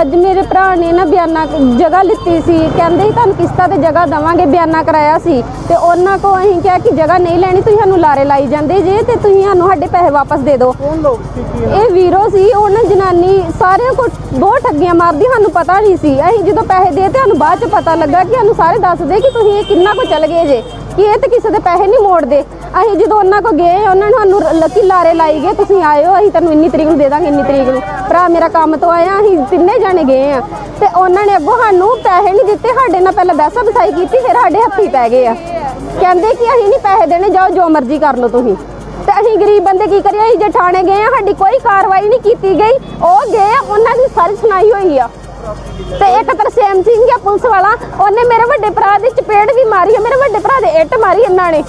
ਅੱਜ ਮੇਰੇ ਭਰਾ ਨੇ ਨਾ ਬਿਆਨਾ ਜਗ੍ਹਾ ਲਿੱਤੀ ਸੀ। ਕਹਿੰਦੇ ਸੀ ਤੁਹਾਨੂੰ ਕਿਸ਼ਤਾਂ ਤੇ ਜਗ੍ਹਾ ਦਵਾਂਗੇ ਬਿਆਨਾ ਕਰਾਇਆ ਸੀ। ਤੇ ਉਹਨਾਂ ਕੋ ਅਸੀਂ ਕਿਹਾ ਕਿ ਜਗ੍ਹਾ ਨਹੀਂ ਲੈਣੀ ਤੁਸੀਂ ਸਾਨੂੰ ਲਾਰੇ ਲਾਈ ਜਾਂਦੇ ਜੇ ਤੇ ਤੁਸੀਂ ਸਾਨੂੰ ਸਾਡੇ ਪੈਸੇ ਵਾਪਸ ਦੇ ਦਿਓ। ਕੌਣ ਲੋਕ ਸੀ? ਕੀ ਇਹ ਵੀਰੋ ਸੀ ਉਹਨਾਂ ਜਨਾਨੀ ਸਾਰਿਆਂ ਕੋ ਬਹੁਤ ਠੱਗੀਆਂ ਮਾਰਦੀ ਸਾਨੂੰ ਪਤਾ ਨਹੀਂ ਸੀ। ਅਸੀਂ ਜਦੋਂ ਪੈਸੇ ਦੇ ਤੇ ਸਾਨੂੰ ਬਾਅਦ ਚ ਪਤਾ ਲੱਗਾ ਕਿ ਸਾਨੂੰ ਸਾਰੇ ਦੱਸਦੇ ਕਿ ਤੁਸੀਂ ਇਹ ਕਿੰਨਾ ਕੋ ਚਲ ਗਏ ਜੇ ਕਿ ਇਹ ਤੇ ਕਿਸੇ ਦੇ ਪੈਸੇ ਨਹੀਂ ਮੋੜਦੇ। ਅਸੀਂ ਜਦੋਂ ਉਹਨਾਂ ਕੋ ਗਏ, ਉਹਨਾਂ ਨੇ ਸਾਨੂੰ ਲੱਕੀ ਲਾਰੇ ਲਾਈ ਗਏ, ਤੁਸੀਂ ਆਇਓ, ਅਸੀਂ ਤੁਹਾਨੂੰ ਇੰਨੀ ਤਰੀਕ ਨੂੰ ਦੇ ਦਾਂਗੇ, ਇੰਨੀ ਤਰੀਕ ਨੂੰ। ਭਰਾ, ਮੇਰਾ ਕੰਮ ਤੋਂ ਆਇਆ ਅਸੀਂ ਤਿੰਨੇ ਜਾਣੇ ਗਏ ਆ ਤੇ ਉਹਨਾਂ ਨੇ ਅੱਗੋਂ ਸਾਨੂੰ ਪੈਸੇ ਨਹੀਂ ਦਿੱਤੇ, ਸਾਡੇ ਨਾਲ ਪਹਿਲਾਂ ਬੈਸਾ ਬਸਾਈ ਕੀਤੀ, ਫਿਰ ਸਾਡੇ ਹੱਥੀ ਪੈ ਗਏ ਆ। ਕਹਿੰਦੇ ਕਿ ਅਸੀਂ ਨਹੀਂ ਪੈਸੇ ਦੇਣੇ, ਜਾਓ, ਜੋ ਮਰਜ਼ੀ ਕਰ ਲਓ ਤੁਸੀਂ। ਤੇ ਅਸੀਂ ਗਰੀਬ ਬੰਦੇ ਕੀ ਕਰੀਏ, ਅਸੀਂ ਜੇ ਥਾਣੇ ਗਏ ਆ ਸਾਡੀ ਕੋਈ ਕਾਰਵਾਈ ਨਹੀਂ ਕੀਤੀ ਗਈ। ਉਹ ਗਏ ਆ, ਉਹਨਾਂ ਦੀ ਸਾਰੀ ਸੁਣਾਈ ਹੋਈ ਆ। ਤੇ ਇੱਕ ਤਰਸੇਮ ਸਿੰਘ ਆ, ਪੁਲਿਸ ਵਾਲਾ, ਉਹਨੇ ਮੇਰੇ ਵੱਡੇ ਭਰਾ ਦੀ ਚਪੇੜ ਵੀ ਮਾਰੀ ਆ, ਮੇਰੇ ਵੱਡੇ ਭਰਾ ਦੇ ਇੱਟ ਮਾਰੀ ਇਹਨਾਂ ਨੇ।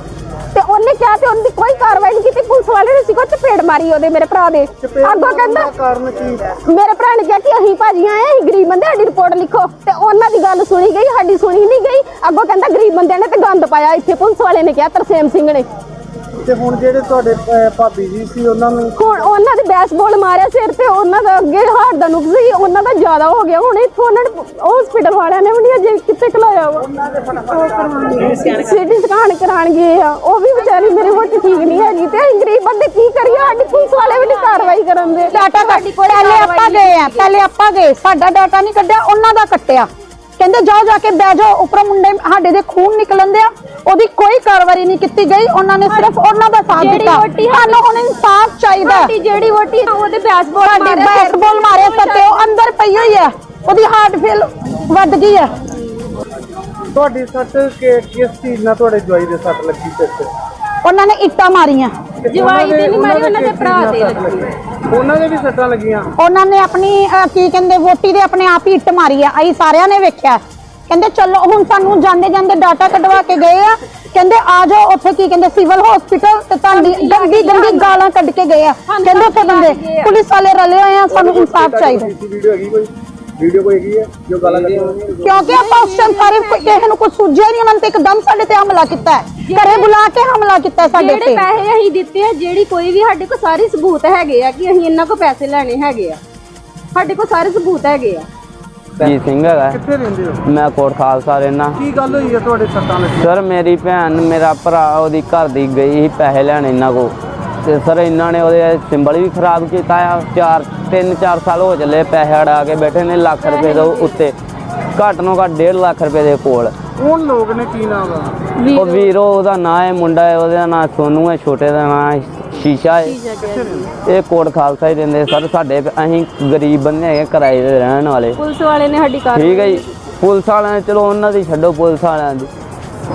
ਤੇ ਉਹਨੇ ਕਿਹਾ ਤੇ ਉਹਦੀ ਕੋਈ ਕਾਰਵਾਈ ਨਹੀਂ ਕੀਤੀ। ਪੁਲਿਸ ਵਾਲੇ ਨੇ ਸਿਕੋ ਚਪੇੜ ਮਾਰੀ ਉਹਦੇ ਮੇਰੇ ਭਰਾ ਦੇ। ਅੱਗੋਂ ਕਹਿੰਦਾ ਕਾਰਨ ਕੀ ਮੇਰੇ ਭਰਾ ਨੇ ਕਿਹਾ ਕਿ ਅਸੀਂ ਭਾਜੀ ਆਏ ਅਸੀਂ ਗਰੀਬ ਬੰਦੇ ਸਾਡੀ ਰਿਪੋਰਟ ਲਿਖੋ। ਤੇ ਉਹਨਾਂ ਦੀ ਗੱਲ ਸੁਣੀ ਗਈ ਸਾਡੀ ਸੁਣੀ ਨਹੀਂ ਗਈ। ਅੱਗੋਂ ਕਹਿੰਦਾ ਗਰੀਬ ਬੰਦਿਆਂ ਨੇ ਤੇ ਗੰਦ ਪਾਇਆ ਇੱਥੇ। ਪੁਲਿਸ ਵਾਲੇ ਨੇ ਕਿਹਾ ਤਰਸੇਮ ਸਿੰਘ ਨੇ। ਤੇ ਹੁਣ ਜਿਹੜੇ ਤੁਹਾਡੇ ਅਹ, ਭਾਬੀ ਜੀ ਸੀ ਉਹਨਾਂ ਨੂੰ ਹੁਣ ਉਹਨਾਂ ਦੇ ਬੈਸਬਾਲ ਮਾਰਿਆ ਸਿਰ ਤੇ ਉਹਨਾਂ ਦਾ ਅੱਗੇ ਹਾਰਟ ਦਾ ਨੁਕਸ ਸੀ ਉਹਨਾਂ ਦਾ ਜ਼ਿਆਦਾ ਹੋ ਗਿਆ। ਹੁਣ ਇੱਥੋਂ ਉਹਨਾਂ ਨੇ ਹਸਪੀਟਲ ਵਾਲਿਆਂ ਨੇ ਵੀ ਨਹੀਂ ਅਜੇ ਕਿੱਥੇ ਖਲਾਇਆ ਵਾ। ਸਿਟੀ ਸਕਾਨ ਕਰਾਣ ਗਏ ਆ। ਉਹ ਵੀ ਵਿਚਾਰੀ ਮੇਰੇ ਮੋਟੀ ਠੀਕ ਨਹੀਂ ਹੈਗੀ ਤੇ ਅਸੀਂ ਗਰੀਬ ਬੰਦੇ ਕੀ ਕਰੀਏ? ਸਾਡੀ ਪੁਲਿਸ ਵਾਲੇ ਵੀ ਨਹੀਂ ਕਾਰਵਾਈ ਕਰਨ ਦੇ ਡਾਟਾ ਕੱਢ ਪਹਿਲੇ ਆਪਾਂ ਗਏ ਆ ਪਹਿਲੇ ਆਪਾਂ ਗਏ। ਸਾਡਾ ਡਾਟਾ ਨਹੀਂ ਕੱਢਿਆ ਉਹਨਾਂ ਦਾ ਕੱਟਿਆ। ਕਹਿੰਦੇ ਜਾਓ ਜਾ ਕੇ ਬਹਿ ਜਾਓ। ਉੱਪਰੋਂ ਮੁੰਡੇ ਸਾਡੇ ਦੇ ਖੂਨ ਨਿਕਲਣ ਦਿਆ। ਉਹਦੀ ਕੋਈ ਕਾਰਵਾਈ ਨਹੀਂ ਕੀਤੀ ਗਈ। ਉਹਨਾਂ ਨੇ ਸਿਰਫ ਉਹਨਾਂ ਦਾ ਸਾਥ ਜਿਹੜੀ ਦਿੱਤਾ। ਸਾਨੂੰ ਹੁਣ ਇਨਸਾਫ ਚਾਹੀਦਾ ਹੈ। ਜਿਹੜੀ ਵੋਟੀ ਉਹਦੇ ਬੈਸਬਾਲ ਸਾਡੀ ਬੈਸਬਾਲ ਮਾਰਿਆ ਸੱਤੇ ਉਹ ਅੰਦਰ ਪਈ ਹੋਈ ਹੈ। ਉਹਦੀ ਹਾਰਟ ਫੇਲ ਵੱਧ ਗਈ ਹੈ। ਤੁਹਾਡੀ ਸੱਟ ਕਿ ਕਿਸ ਚੀਜ਼ ਨਾਲ ਤੁਹਾਡੇ ਜਵਾਈ ਦੇ ਸੱਟ ਲੱਗੀ ਸਿਰ ਤੇ ਉਹਨਾਂ ਨੇ ਇੱਟਾਂ ਮਾਰੀਆਂ। ਜਵਾਈ ਦੇ ਨਹੀਂ ਮਾਰੀ ਉਹਨਾਂ ਦੇ ਕਿਸ ਭਰਾ ਚੀਜ਼ ਨਾਲ ਦੇ ਸੱਟ ਲੱਗੀ? ਉਹਨਾਂ ਦੇ ਵੀ ਸੱਟਾਂ ਲੱਗੀਆਂ? ਉਹਨਾਂ ਨੇ ਆਪਣੀ ਅਹ, ਕੀ ਕਹਿੰਦੇ ਵੋਟੀ ਦੇ ਆਪਣੇ ਆਪ ਹੀ ਇੱਟ ਮਾਰੀ ਆ ਅਸੀਂ ਸਾਰਿਆਂ ਨੇ ਵੇਖਿਆ ਕਹਿੰਦੇ ਚਲੋ ਹੁਣ ਸਾਨੂੰ ਜਾਂਦੇ ਜਾਂਦੇ ਡਾਟਾ ਕਢਵਾ ਕੇ ਗਏ ਆ। ਕਹਿੰਦੇ ਆ ਜਾਓ ਉੱਥੇ ਕੀ ਕਹਿੰਦੇ ਸਿਵਲ ਹਸਪੀਟਲ ਤੇ ਤੁਹਾਡੀ ਗੰਦੀ ਗੰਦੀ ਗਾਲਾਂ ਕੱਢ ਕੇ ਗਏ ਆ। ਕਹਿੰਦੇ ਉੱਥੇ ਬੰਦੇ ਪੁਲਿਸ ਵਾਲੇ ਰਲੇ ਹੋਏ ਆ ਸਾਨੂੰ ਇਨਸਾਫ ਚਾਹੀਦਾ। ਵੀਡੀਓ ਹੈਗੀ ਕੋਈ? ਵੀਡੀਓ ਕੋਈ ਹੈਗੀ ਹੈ ਜੋ ਗਾਲਾਂ ਹੋਈਆਂ? ਕਿਉਂਕਿ ਆਪਾਂ ਉਸ ਟਾਈਮ ਸਾਰੇ ਕੋਈ- ਕਿਸੇ ਨੂੰ ਕੁਝ ਸੁਝਿਆ ਨਹੀਂ ਉਹਨਾਂ ਨੇ ਤਾਂ ਇੱਕਦਮ ਸਾਡੇ ਤੇ ਹਮਲਾ ਕੀਤਾ ਹੈ। ਘਰੇ ਬੁਲਾ ਕੇ ਹਮਲਾ ਕੀਤਾ ਸਾਡੇ ਜਿਹੜੇ ਤੇ। ਪੈਸੇ ਅਸੀਂ ਦਿੱਤੇ ਆ ਜਿਹੜੀ ਕੋਈ ਵੀ ਸਾਡੇ ਕੋਲ ਸਾਰੇ ਸਬੂਤ ਹੈਗੇ ਆ ਕਿ ਅਸੀਂ ਇਹਨਾਂ ਕੋਲ ਪੈਸੇ ਲੈਣੇ ਹੈਗੇ ਆ। ਸਾਡੇ ਕੋਲ ਸਾਰੇ ਸਬੂਤ ਹੈਗੇ ਆ। ਜੀ ਸਿੰਘ ਹੈਗਾ। ਕਿੱਥੇ ਰਹਿੰਦੇ ਹੋ? ਮੈਂ ਕੋਟ ਖਾਲਸਾ ਰਹਿਣਾ ਕੀ ਗੱਲ ਹੋਈ ਹੈ ਤੁਹਾਡੇ ਸੱਟਾਂ ਲੱਗੀਆਂ ਸਰ ਮੇਰੀ ਭੈਣ ਮੇਰਾ ਭਰਾ ਉਹਦੀ ਘਰ ਦੀ ਗਈ ਸੀ ਪੈਸੇ ਲੈਣ ਇਹਨਾਂ ਕੋ ਤੇ ਸਰ ਇਹਨਾਂ ਨੇ ਉਹਦੇ ਸਿੰਬਲ ਵੀ ਖਰਾਬ ਕੀਤਾ ਆ। ਚਾਰ ਤਿੰਨ ਚਾਰ ਸਾਲ ਹੋ ਚੱਲੇ ਪੈਸੇ ਅੜਾ ਕੇ ਬੈਠੇ ਨੇ ਲੱਖ ਰੁਪਏ ਦੇ ਉੱਤੇ। ਘੱਟ ਨੂੰ ਘੱਟ 1.5 ਲੱਖ ਰੁਪਏ ਦੇ ਕੋਲ। ਕੌਣ ਲੋਕ ਨੇ? ਕੀ ਨਾਮ ਦਾ ਉਹ ਵੀਰੋ ਉਹਦਾ ਨਾਂ ਹੈ ਮੁੰਡਾ ਹੈ ਉਹਦਾ ਨਾਂ ਸੋਨੂ ਹੈ ਛੋਟੇ ਦਾ ਨਾਂ ਹੈ। ਸ਼ੀਸ਼ਾ ਹੈ। ਇਹ ਕੋਟ ਖਾਲਸਾ ਹੀ ਦਿੰਦੇ ਸਰ ਸਾਡੇ ਅਸੀਂ ਗਰੀਬ ਬੰਦੇ ਹੈਗੇ ਕਿਰਾਏ ਦੇ ਰਹਿਣ ਵਾਲੇ। ਪੁਲਿਸ ਵਾਲੇ ਨੇ ਸਾਡੀ ਕਾਰ ਠੀਕ ਹੈ ਜੀ। ਪੁਲਿਸ ਵਾਲਿਆਂ ਨੇ ਚਲੋ ਉਹਨਾਂ ਦੀ ਛੱਡੋ ਪੁਲਿਸ ਵਾਲਿਆਂ ਦੀ।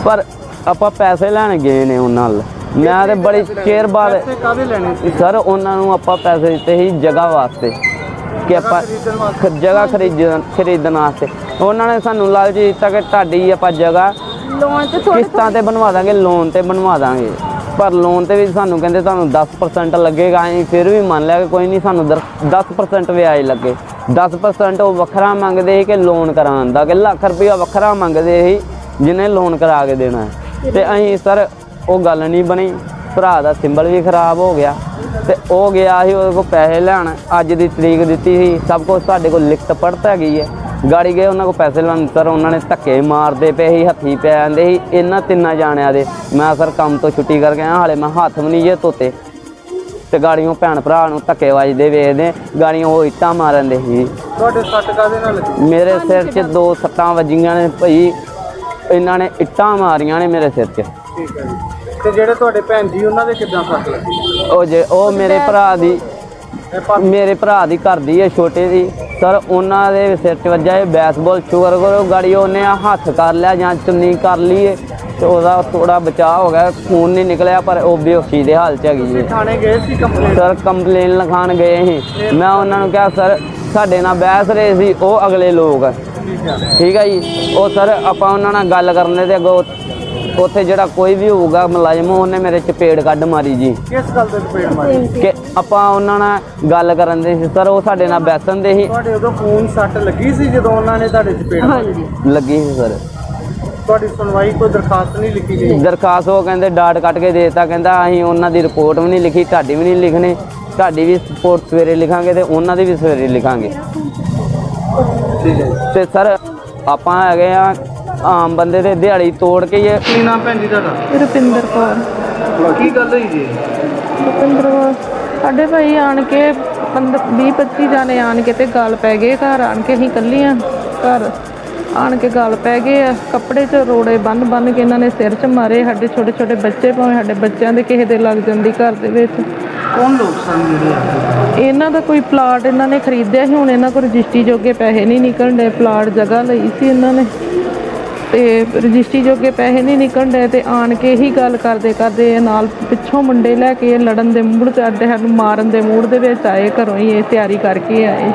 ਪਰ ਆਪਾਂ ਪੈਸੇ ਲੈਣ ਗਏ ਨੇ ਉਹਨਾਂ ਨਾਲ ਮੈਂ ਤੇ ਬੜੀ ਚਿਰ ਬਾਅਦ ਪੈਸੇ ਕਾਹਦੇ ਲੈਣੇ ਸੀ? ਸਰ ਉਹਨਾਂ ਨੂੰ ਆਪਾਂ ਪੈਸੇ ਦਿੱਤੇ ਸੀ ਜਗ੍ਹਾ ਵਾਸਤੇ। ਕਿ ਆਪਾਂ ਖਰੀਦਣ ਵਾਸਤੇ। ਖ- ਜਗ੍ਹਾ ਖਰੀਦਣ ਖਰੀਦਣ ਵਾਸਤੇ। ਉਹਨਾਂ ਨੇ ਸਾਨੂੰ ਲਾਲਚ ਦਿੱਤਾ ਕਿ ਤੁਹਾਡੀ ਆਪਾਂ ਜਗ੍ਹਾ ਲੋਨ ਤੇ ਥੋੜੇ ਕਿਸ਼ਤਾਂ ਤੇ ਬਣਵਾ ਦਾਂਗੇ ਲੋਨ ਤੇ ਬਣਵਾ ਦਾਂਗੇ। ਪਰ ਲੋਨ ਤੇ ਵੀ ਸਾਨੂੰ ਕਹਿੰਦੇ ਤੁਹਾਨੂੰ 10% ਲੱਗੇਗਾ, ਅਸੀਂ ਫਿਰ ਵੀ ਮੰਨ ਲਿਆ ਕਿ ਕੋਈ ਨਹੀਂ, ਸਾਨੂੰ ਦਰ- 10% ਵਿਆਜ ਲੱਗੇ। 10% ਉਹ ਵੱਖਰਾ ਮੰਗਦੇ ਸੀ ਕਿ ਲੋਨ ਕਰਾਉਣ ਦਾ, ਕਿ ਲੱਖ ਰੁਪਇਆ ਵੱਖਰਾ ਮੰਗਦੇ ਸੀ, ਜਿਹਨੇ ਲੋਨ ਕਰਾ ਕੇ ਦੇਣਾ ਹੈ। ਤੇ ਅਸੀਂ ਸਰ, ਉਹ ਗੱਲ ਨਹੀਂ ਬਣੀ। ਭਰਾ ਦਾ ਸਿੰਬਲ ਵੀ ਖਰਾਬ ਹੋ ਗਿਆ। ਤੇ ਉਹ ਗਿਆ ਸੀ, ਉਹਦੇ ਕੋਲ ਪੈਸੇ ਲੈਣ। ਅੱਜ ਦੀ ਤਰੀਕ ਦਿੱਤੀ ਸੀ, ਸਭ ਕੁਝ ਸਾਡੇ ਕੋਲ ਲਿਖਤ ਪੜਤ ਹੈਗੀ ਹੈ। ਗਾੜੀ ਗਏ ਉਹਨਾਂ ਕੋਲ ਪੈਸੇ ਲੈਣ ਸਰ ਉਹਨਾਂ ਨੇ ਧੱਕੇ ਮਾਰਦੇ ਪਏ ਸੀ ਹੱਥੀ ਪੈ ਜਾਂਦੇ ਸੀ ਇਹਨਾਂ ਤਿੰਨਾਂ ਜਾਣਿਆਂ ਦੇ। ਮੈਂ ਸਰ ਕੰਮ ਤੋਂ ਛੁੱਟੀ ਕਰਕੇ ਆਇਆ ਹਾਲੇ ਮੈਂ ਹੱਥ ਵੀ ਨਹੀਂ ਜੇ ਧੋਤੇ। ਤੇ ਗਾੜੀਆਂ ਭੈਣ ਭਰਾ ਨੂੰ ਧੱਕੇ ਵੱਜਦੇ ਵੇਖਦੇ ਗਾੜੀਆਂ ਉਹ ਇੱਟਾਂ ਮਾਰਨ ਦੇ ਸੀ। ਤੁਹਾਡੇ ਸੱਟ ਕਾਦੇ ਨਾਲ? ਲੱਗੀ ਮੇਰੇ ਸਿਰ 'ਚ ਦੋ ਸੱਟਾਂ ਵੱਜੀਆਂ ਨੇ ਭਈ ਇਹਨਾਂ ਨੇ ਇੱਟਾਂ ਮਾਰੀਆਂ ਨੇ ਮੇਰੇ ਸਿਰ 'ਚ। ਠੀਕ ਹੈ ਜੀ। ਤੇ ਜਿਹੜੇ ਤੁਹਾਡੇ ਭੈਣ ਜੀ ਉਹਨਾਂ ਦੇ ਕਿੱਦਾਂ ਸੱਟ ਲੱਗੀ? ਉਹ ਜੇ ਉਹ ਮੇਰੇ ਭਰਾ ਦੀ ਮੇਰੇ ਭਰਾ ਦੀ ਘਰ ਦੀ ਹੈ ਛੋਟੇ ਦੀ। ਸਰ ਉਹਨਾਂ ਦੇ ਸਿਰ 'ਚ ਵੱਜਾ ਇਹ ਬੈਸਬਾਲ ਸ਼ੂਗਰ ਕਰੋ ਗਾੜੀ ਉਹਨੇ ਹੱਥ ਕਰ ਲਿਆ ਜਾਂ ਚੁੰਨੀ ਕਰ ਲਈ ਏ ਤੇ ਉਹਦਾ ਥੋੜਾ ਬਚਾਅ ਹੋ ਗਿਆ ਖੂਨ ਨਹੀਂ ਨਿਕਲਿਆ ਪਰ ਉਹ ਬੇਹੋਸ਼ੀ ਦੇ ਹਾਲ 'ਚ ਹੈਗੀ ਹੈ। ਥਾਣੇ ਗਏ ਸੀ ਕੰਪਲੇਂਟ? ਸਰ ਕੰਪਲੇਨ ਲਿਖਾਣ ਗਏ ਸੀ। ਮੈਂ ਉਹਨਾਂ ਨੂੰ ਕਿਹਾ ਸਰ ਸਾਡੇ ਨਾਲ ਬਹਿਸ ਰਹੇ ਸੀ ਉਹ ਅਗਲੇ ਲੋਕ ਹੈ। ਠੀਕ ਹੈ। ਠੀਕ ਹੈ ਜੀ। ਉਹ ਸਰ ਆਪਾਂ ਉਹਨਾਂ ਨਾਲ ਗੱਲ ਕਰਨੇ ਤੇ ਅੱਗੋਂ ਉੱਥੇ ਜਿਹੜਾ ਕੋਈ ਵੀ ਹੋਊਗਾ ਮੁਲਾਜ਼ਮ ਉਹਨੇ ਮੇਰੇ ਚਪੇੜ ਕੱਢ ਮਾਰੀ ਜੀ। ਕਿਸ ਗੱਲ ਦੇ ਚਪੇੜ ਮਾਰੀ? ਕਿ ਆਪਾਂ ਉਹਨਾਂ ਨਾਲ ਗੱਲ ਕਰਨ ਦੇ ਸੀ। ਸਰ ਉਹ ਸਾਡੇ ਨਾਲ ਬੈਸਣ ਦੇ ਸੀ। ਤੁਹਾਡੇ ਉਦੋਂ ਖੂਨ ਸੱਟ ਲੱਗੀ ਸੀ ਜਦੋਂ ਉਹਨਾਂ ਨੇ ਤੁਹਾਡੇ ਚਪੇੜ ਮਾਰੀ? ਹਾਂਜੀ। ਲੱਗੀ ਸੀ ਸਰ। ਤੁਹਾਡੀ ਸੁਣਵਾਈ ਕੋਈ ਦਰਖਾਸਤ ਨਹੀਂ ਲਿਖੀ ਗਈ? ਦਰਖਾਸਤ ਉਹ ਕਹਿੰਦੇ ਡਾਟ ਕੱਟ ਕੇ ਦੇਤਾ। ਕਹਿੰਦਾ ਅਸੀਂ ਉਹਨਾਂ ਦੀ ਰਿਪੋਰਟ ਵੀ ਨਹੀਂ ਲਿਖੀ ਤੁਹਾਡੀ ਵੀ ਨਹੀਂ ਲਿਖਣੀ। ਤੁਹਾਡੀ ਵੀ ਰਿਪੋਰਟ ਸਵੇਰੇ ਲਿਖਾਂਗੇ ਤੇ ਉਹਨਾਂ ਦੀ ਵੀ ਸਵੇਰੇ ਲਿਖਾਂਗੇ। ਤੇ ਸਰ ਆਪਾਂ ਹੈਗੇ ਆ ਆਮ ਬੰਦੇ ਦੇ ਦਿਹਾੜੀ ਤੋੜ ਕੇ ਇਹ ਕੀ ਨਾਮ ਭੈਣ ਜੀ ਤੁਹਾਡਾ? ਰੁਪਿੰਦਰ ਕੌਰ। ਕੀ ਗੱਲ ਹੋਈ ਜੀ? ਰੁਪਿੰਦਰ ਕੌਰ ਸਾਡੇ ਭਾਈ ਆਣ ਕੇ 20 25 ਜਾਣੇ ਆਣ ਕੇ ਤੇ ਗੱਲ ਪੈ ਗਏ ਘਰ ਆਣ ਕੇ ਅਸੀਂ ਕੱਲੀਆਂ ਘਰ। ਆਣ ਕੇ ਗੱਲ ਪੈ ਗਏ ਆ ਕੱਪੜੇ 'ਚ ਰੋੜੇ ਬੰਨ ਬੰਨ ਕੇ ਇਹਨਾਂ ਨੇ ਸਿਰ 'ਚ ਮਾਰੇ ਸਾਡੇ ਛੋਟੇ ਛੋਟੇ ਬੱਚੇ ਭਾਵੇਂ ਸਾਡੇ ਬੱਚਿਆਂ ਦੇ ਕਿਸੇ ਦੇ ਲੱਗ ਜਾਂਦੀ ਘਰ ਦੇ ਵਿੱਚ। ਕੌਣ ਲੋਕ ਸਨ ਜਿਹੜੇ ਆ ਇਹਨਾਂ ਦਾ ਕੋਈ ਪਲਾਟ ਇਹਨਾਂ ਨੇ ਖਰੀਦਿਆ ਸੀ ਹੁਣ ਇਹਨਾਂ ਕੋਲ ਰਜਿਸਟਰੀ ਜੋਗੇ ਪੈਸੇ ਨਹੀਂ ਨਿਕਲਣ ਦੇ ਪਲਾਟ ਜਗ੍ਹਾ ਲਈ ਸੀ ਇਹਨਾਂ ਨੇ। ਤੇ ਰਜਿਸਟਰੀ ਜੋਗੇ ਪੈਸੇ ਨਹੀਂ ਨਿਕਲਣ ਦੇ ਤੇ ਆਣ ਕੇ ਹੀ ਗੱਲ ਕਰਦੇ ਕਰਦੇ ਨਾਲ ਪਿੱਛੋਂ ਮੁੰਡੇ ਲੈ ਕੇ ਲੜਨ ਦੇ ਮੂਡ ਤੇ ਅੱਡੇ ਸਾਨੂੰ ਮਾਰਨ ਦੇ ਮੂਡ ਦੇ ਵਿੱਚ ਆਏ, ਘਰੋਂ ਹੀ ਇਹ ਤਿਆਰੀ ਕਰਕੇ ਆਏ।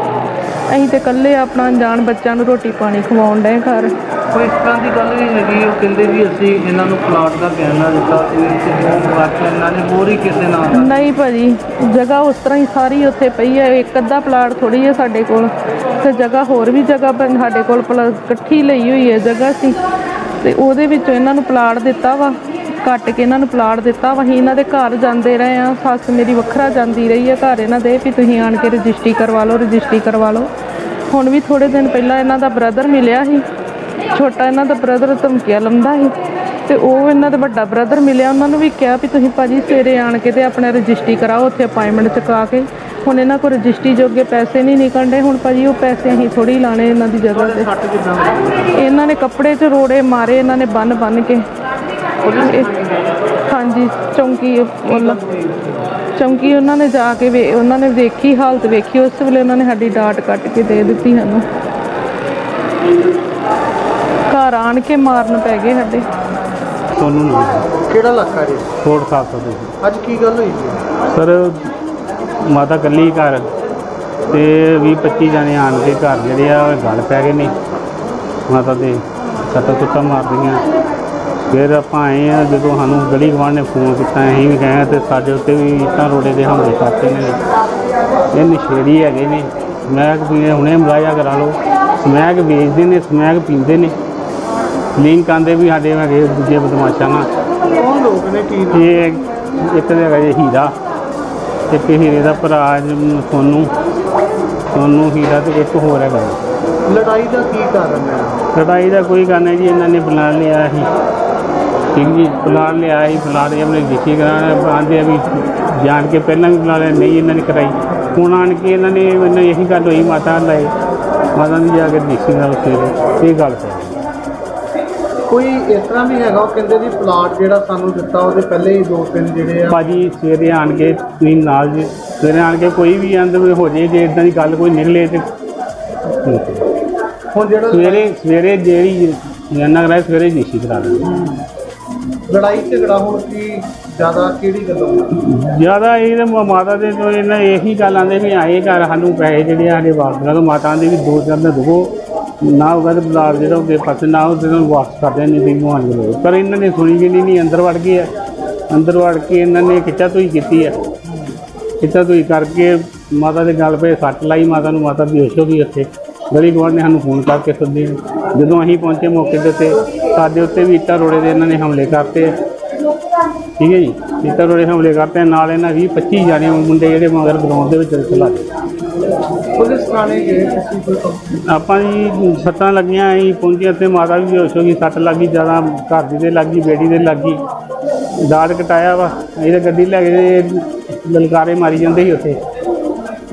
ਅਸੀਂ ਤੇ ਇਕੱਲੇ ਆਪਣਾ ਅਣਜਾਣ ਬੱਚਿਆਂ ਨੂੰ ਰੋਟੀ ਪਾਣੀ ਖਵਾਉਣ ਡਏ ਘਰ। ਕੋਈ ਇਸ ਤਰ੍ਹਾਂ ਦੀ ਗੱਲ ਨਹੀਂ ਹੈਗੀ ਉਹ ਕਹਿੰਦੇ ਵੀ ਅਸੀਂ ਇਹਨਾਂ ਨੂੰ ਪਲਾਟ ਦਾ ਬਿਆਨਾ ਦਿੱਤਾ ਸੀ ਤੇ ਵਾਕਿਆ ਇਹਨਾਂ ਨੇ ਹੋਰ ਹੀ ਕਿਸੇ ਨਾਲ ਦਾ ਨਹੀਂ ਭਾਜੀ ਜਗ੍ਹਾ ਉਸ ਤਰ੍ਹਾਂ ਹੀ ਸਾਰੀ ਉੱਥੇ ਪਈ ਹੈ ਇੱਕ ਅੱਧਾ ਪਲਾਟ ਥੋੜੀ ਹੈ ਸਾਡੇ ਕੋਲ ਤੇ ਜਗ੍ਹਾ ਹੋਰ ਵੀ ਜਗ੍ਹਾ ਬਣ- ਸਾਡੇ ਕੋਲ ਪਲ- ਇਕੱਠੀ ਲਈ ਹੋਈ ਹੈ ਜਗ੍ਹਾ ਸੀ ਤੇ ਉਹਦੇ ਵਿੱਚੋਂ ਇਹਨਾਂ ਨੂੰ ਪਲਾਟ ਦਿੱਤਾ ਵਾ। ਕੱਟ ਕੇ ਇਹਨਾਂ ਨੂੰ ਪਲਾਟ ਦਿੱਤਾ। ਵਾ ਅਸੀਂ ਇਹਨਾਂ ਦੇ ਘਰ ਜਾਂਦੇ ਰਹੇ ਆ ਸੱਸ ਮੇਰੀ ਵੱਖਰਾ ਜਾਂਦੀ ਰਹੀ ਹੈ ਘਰ ਇਹਨਾਂ ਦੇ ਵੀ ਤੁਸੀਂ ਆਣ ਕੇ ਰਜਿਸਟਰੀ ਕਰਵਾ ਲਓ ਰਜਿਸਟਰੀ ਕਰਵਾ ਲਓ। ਹੁਣ ਵੀ ਥੋੜੇ ਦਿਨ ਪਹਿਲਾਂ ਇਹਨਾਂ ਦਾ ਬ੍ਰਦਰ ਮਿਲਿਆ ਸੀ। ਛੋਟਾ ਇਹਨਾਂ ਦਾ ਬ੍ਰਦਰ ਧਮਕੀਆਂ ਲੰਦਾ ਸੀ। ਤੇ ਉਹ ਇਹਨਾਂ ਦਾ ਵੱਡਾ ਬ੍ਰਦਰ ਮਿਲਿਆ। ਉਹਨਾਂ ਨੂੰ ਵੀ ਕਿਹਾ ਵੀ ਤੁਸੀਂ ਭਾਜੀ ਸਵੇਰੇ ਆਣ ਕੇ ਤੇ ਆਪਣਾ ਰਜਿਸਟਰੀ ਕਰਾਓ ਉੱਥੇ ਅਪਾਇੰਟਮੈਂਟ ਚੁਕਾ ਕੇ। ਹੁਣ ਇਹਨਾਂ ਕੋਲ ਰਜਿਸਟਰੀ ਜੋਗੇ ਪੈਸੇ ਨਹੀਂ ਨਿਕਲਦੇ। ਹੁਣ ਭਾਜੀ ਉਹ ਪੈਸੇ ਅਸੀਂ ਥੋੜੀ ਲਾਣੇ ਇਹਨਾਂ ਦੀ ਜਗ੍ਹਾ ਤੇ। ਇਹਨਾਂ ਨੇ ਕੱਪੜੇ 'ਚ ਰੋੜੇ ਮਾਰੇ ਇਹਨਾਂ ਨੇ ਬੰਨ ਬੰਨ ਕੇ। ਹਾਂਜੀ ਚੌਂਕੀ ਉਹਨਾਂ ਚੌਂਕੀ ਉਹਨਾਂ ਨੇ ਜਾ ਕੇ ਵੇ ਉਹਨਾਂ ਨੇ ਵੇਖੀ ਹਾਲਤ ਵੇਖੀ ਉਸ ਵੇਲੇ ਉਹਨਾਂ ਨੇ ਸਾਡੀ ਡਾਟ ਕੱਟ ਕੇ ਦੇ ਦਿੱਤੀ ਸਾਨੂੰ। ਘਰ ਆਣ ਕੇ ਮਾਰਨ ਪੈ ਗਏ ਸਾਡੇ। ਤੁਹਾਨੂੰ ਨਹੀਂ ਕਿਹੜਾ ਇਲਾਕਾ ਜੀ ਕੋਟ ਖਾਲਸਾ ਦੇ ਅੱਜ ਕੀ ਗੱਲ ਹੋਈ ਜੀ? ਸਰ ਮਾਤਾ ਕੱਲੀ ਘਰ। ਤੇ 20 25 ਜਣੇ ਆਣ ਕੇ ਘਰ ਜਿਹੜੇ ਆ ਉਹ ਗੱਲ ਪੈ ਗਏ ਨੇ। ਮਾਤਾ ਦੇ ਸੱਟਾਂ ਸੁੱਟਾਂ ਮਾਰ ਰਹੀਆਂ। ਫਿਰ ਆਪਾਂ ਆਏ ਆ ਜਦੋਂ ਸਾਨੂੰ ਗਲੀ ਗਵਾਂਢ ਨੇ ਫੋਨ ਕੀਤਾ ਅਸੀਂ ਵੀ ਗਏ ਤੇ ਸਾਡੇ ਉੱਤੇ ਵੀ ਇੱਟਾਂ ਰੋੜੇ ਦੇ ਹਮਲੇ ਕਰਤੇ ਨੇ। ਇਹ ਨਸ਼ੇੜੀ ਹੈਗੇ ਨੇ। ਸਮੈਕ ਪੀਣੇ ਹੁਣੇ ਮਲਾਇਆ ਕਰਾ ਲਓ। ਸਮੈਕ ਵੇਚਦੇ ਨੇ ਸਮੈਕ ਪੀਂਦੇ ਨੇ। ਲਿੰਕ ਆਂਦੇ ਵੀ ਸਾਡੇ ਹੈਗੇ ਦੂਜੇ ਬਦਮਾਸ਼ਾਂ ਨਾਲ। ਕੌਣ ਲੋਕ ਨੇ? ਕੀ ਇਹ ਇੱਕ ਤਾਂ ਹੈਗਾ ਜੀ ਹੀਰਾ ਇੱਕ ਹੀਰੇ ਦਾ ਭਰਾ ਸੋਨੂੰ। ਸੋਨੂੰ ਹੀਰਾ ਤੇ ਇੱਕ ਹੋਰ ਹੈਗਾ। ਲੜਾਈ ਦਾ ਕੀ ਕਾਰਨ ਹੈ? ਲੜਾਈ ਦਾ ਕੋਈ ਗੱਲ ਨਹੀਂ ਜੀ ਇਹਨਾਂ ਨੇ ਬੁਲਾ ਲਿਆ ਸੀ। ਜੀ ਬੁਲਾ ਲਿਆ ਸੀ ਬੁਲਾ ਲਿਆ ਆਪਣੇ ਲਿਖੀ ਕਰਾਣਾ ਆਂਦੇ ਆ ਵੀ ਜਾਣ ਕੇ ਪਹਿਲਾਂ ਵੀ ਬੁਲਾ ਲਿਆ ਨਹੀਂ ਇਹਨਾਂ ਨੇ ਕਰਾਈ। ਹੁਣ ਆਣ ਕੇ ਇਹਨਾਂ ਨੇ ਮੈਨੂੰ ਇਹੀ ਗੱਲ ਹੋਈ ਮਾਤਾ ਲਾਏ। ਮਾਤਾ ਦੀ ਜਾ ਕੇ ਦੇਖੀ ਨਾਲ ਸਵੇਰੇ ਇਹ ਗੱਲ ਪੈ ਕੋਈ ਇਸ ਤਰ੍ਹਾਂ ਵੀ ਹੈਗਾ ਉਹ ਕਹਿੰਦੇ ਵੀ ਪਲਾਟ ਜਿਹੜਾ ਸਾਨੂੰ ਦਿੱਤਾ ਉਹਦੇ ਪਹਿਲੇ ਹੀ ਦੋ ਤਿੰਨ ਜਿਹੜੇ ਆ। ਭਾਜੀ ਸਵੇਰੇ ਆਣ ਕੇ ਤੁਸੀਂ ਨਾਲ ਜੀ ਸਵੇਰੇ ਆਣ ਕੇ ਕੋਈ ਵੀ ਅੰਦਰ ਹੋ ਜੇ ਜੇ ਇਦਾਂ ਦੀ ਗੱਲ ਕੋਈ ਨਿਕਲੇ ਤੇ ਹੁਣ ਜਿਹੜਾ ਸਵੇਰੇ ਸਵੇਰੇ ਜਿਹੜੀ ਜਨਾ ਕਰਾਏ ਸਵੇਰੇ ਨਿਸ਼ਚਿਤ ਕਰਾ ਦਿੰਦੇ। ਲੜਾਈ ਝਗੜਾ ਹੁਣ ਕੀ ਜ਼ਿਆਦਾ ਕਿਹੜੀ ਗੱਲੋਂ? ਜ਼ਿਆਦਾ ਇਹ ਤਾਂ ਮਾਤਾ ਦੇ ਤੋਂ ਇਹਨਾਂ ਇਹੀ ਗੱਲ ਆਂਦੇ ਵੀ ਆਏ ਘਰ ਸਾਨੂੰ ਪੈਸੇ ਜਿਹੜੇ ਸਾਡੇ ਵਾਪਸ ਕਰੋ ਮਾਤਾ ਦੇ ਵੀ ਦੋ ਚਾਰ ਦੇ ਦਵੋ ਨਾ ਹੋਗਾ ਤੇ ਬਲਾਰ ਜਿਹੜਾ ਉਹਦੇ ਪਾਸੇ, ਨਾ ਉਹਦੇ ਨੂੰ ਵਾਪਸ ਕਰਦੇ ਨਹੀਂ ਤੇ ਮੁਹਾਨ ਲੋ ਪਰ ਇਹਨਾਂ ਨੇ ਸੁਣੀ ਵੀ ਨਹੀਂ ਨਹੀਂ, ਅੰਦਰ ਵੜ ਗਏ ਆ। ਅੰਦਰ ਵੜ ਕੇ ਇਹਨਾਂ ਨੇ ਖਿੱਚਾ ਤੋਈ ਕੀਤੀ ਆ। ਖਿੱਚਾ ਤੋਈ ਕਰਕੇ ਮਾਤਾ ਦੇ ਗਲ ਪਏ ਸੱਟ ਲਾਈ, ਮਾਤਾ ਨੂੰ ਮਾਤਾ ਬੇਹੋਸ਼ ਹੋ ਗਈ ਉੱਥੇ। ਗਲੀ ਗੁਆਂਢ ਨੇ ਸਾਨੂੰ ਫੋਨ ਕਰਕੇ ਸੱਦੀ। ਜਦੋਂ ਅਸੀਂ ਪਹੁੰਚੇ ਮੌਕੇ ਦੇ ਉੱਤੇ ਸਾਡੇ ਉੱਤੇ ਵੀ ਇੱਟਾਂ ਰੋੜੇ ਦੇ ਇਹਨਾਂ ਨੇ ਹਮਲੇ ਕਰਤੇ। ਠੀਕ ਹੈ ਜੀ? ਇੱਟਾਂ ਰੋੜੇ ਹਮਲੇ ਕਰਤੇ। ਨਾਲ ਇਹਨਾਂ 20 25 ਜਾਣੇ ਮੁੰਡੇ ਜਿਹੜੇ ਮਗਰ ਗਰਾਊਂਡ ਦੇ ਵਿੱਚ ਚਲਾ ਗਏ। ਪੁਲਿਸ ਥਾਣੇ ਗਏ ਆਪਾਂ ਜੀ ਸੱਟਾਂ ਲੱਗੀਆਂ ਅਸੀਂ ਪਹੁੰਚੇ ਤੇ ਮਾਤਾ ਵੀ ਬੇਹੋਸ਼ ਹੋ ਗਈ ਸੱਟ ਲੱਗੀ ਜ਼ਿਆਦਾ ਘਰ ਦੀ ਤੇ ਲੱਗੀ ਬੇਟੀ ਦੇ ਲੱਗੀ ਦਾੜ ਕਟਾਇਆ ਵਾ ਇਹਦੇ ਗੱਡੀ ਲੈ ਕੇ ਲਲਕਾਰੇ ਮਾਰੀ ਜਾਂਦੇ ਸੀ ਉੱਥੇ।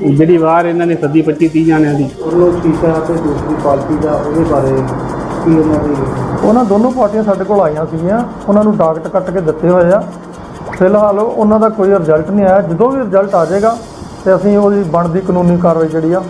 ਜਿਹੜੀ ਬਾਹਰ ਇਹਨਾਂ ਨੇ ਸੱਦੀ 25 30 ਜਾਣਿਆਂ ਦੀ। ਉਹਨੂੰ ਸ਼ੀਸ਼ਾ ਤੇ ਦੂਸਰੀ ਪਾਰਟੀ ਦਾ ਉਹਦੇ ਬਾਰੇ ਕੀ ਉਹਨਾਂ ਦੀ ਉਹਨਾਂ ਦੋਨੋਂ ਪਾਰਟੀਆਂ ਸਾਡੇ ਕੋਲ ਆਈਆਂ ਸੀਗੀਆਂ। ਉਹਨਾਂ ਨੂੰ ਡਾਕਟ ਕੱਟ ਕੇ ਦਿੱਤੇ ਹੋਏ ਆ। ਫਿਲਹਾਲ ਉਹਨਾਂ ਦਾ ਕੋਈ ਰਿਜ਼ਲਟ ਨਹੀਂ ਆਇਆ। ਜਦੋਂ ਵੀ ਰਿਜ਼ਲਟ ਆ ਜਾਏਗਾ ਤੇ ਅਸੀਂ ਉਹਦੀ ਬਣਦੀ ਕਾਨੂੰਨੀ ਕਾਰਵਾਈ ਜਿਹੜੀ ਆ